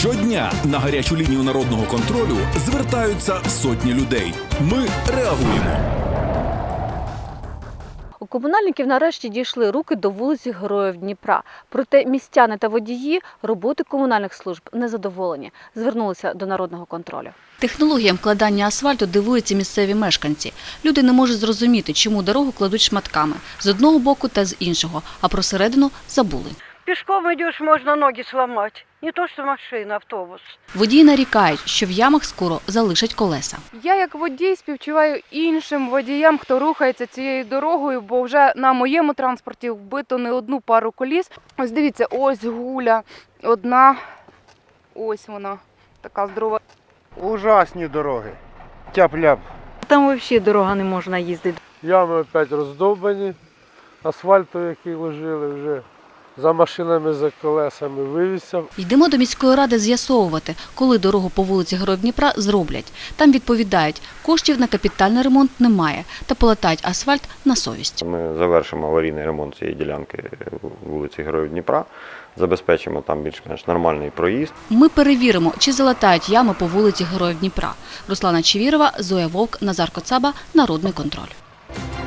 Щодня на гарячу лінію народного контролю звертаються сотні людей. Ми реагуємо. У комунальників нарешті дійшли руки до вулиці Героїв Дніпра. Проте містяни та водії роботи комунальних служб незадоволені. Звернулися до народного контролю. Технологіям вкладання асфальту дивуються місцеві мешканці. Люди не можуть зрозуміти, чому дорогу кладуть шматками з одного боку та з іншого, а про середину забули. Пешком идешь, можно ноги сломать. Не то, что машина, автобус. Водії нарікають, що в ямах скоро залишать колеса. Я як водій співчуваю іншим водіям, хто рухається цією дорогою, бо вже на моєму транспорті вбито не одну пару коліс. Ось дивіться, ось гуля, одна, ось вона, така здорова. Ужасні дороги. Тяп-ляп. Там взагалі дорога не можна їздити. Ями опять роздовбані, асфальту, який ложили вже за машинами, за колесами вивісся. Йдемо до міської ради з'ясовувати, коли дорогу по вулиці Героїв Дніпра зроблять. Там відповідають, коштів на капітальний ремонт немає та полатають асфальт на совість. Ми завершимо аварійний ремонт цієї ділянки вулиці Героїв Дніпра, забезпечимо там більш-менш нормальний проїзд. Ми перевіримо, чи залатають ями по вулиці Героїв Дніпра. Руслана Чевірова, Зоя Вовк, Назар Коцаба, Народний контроль.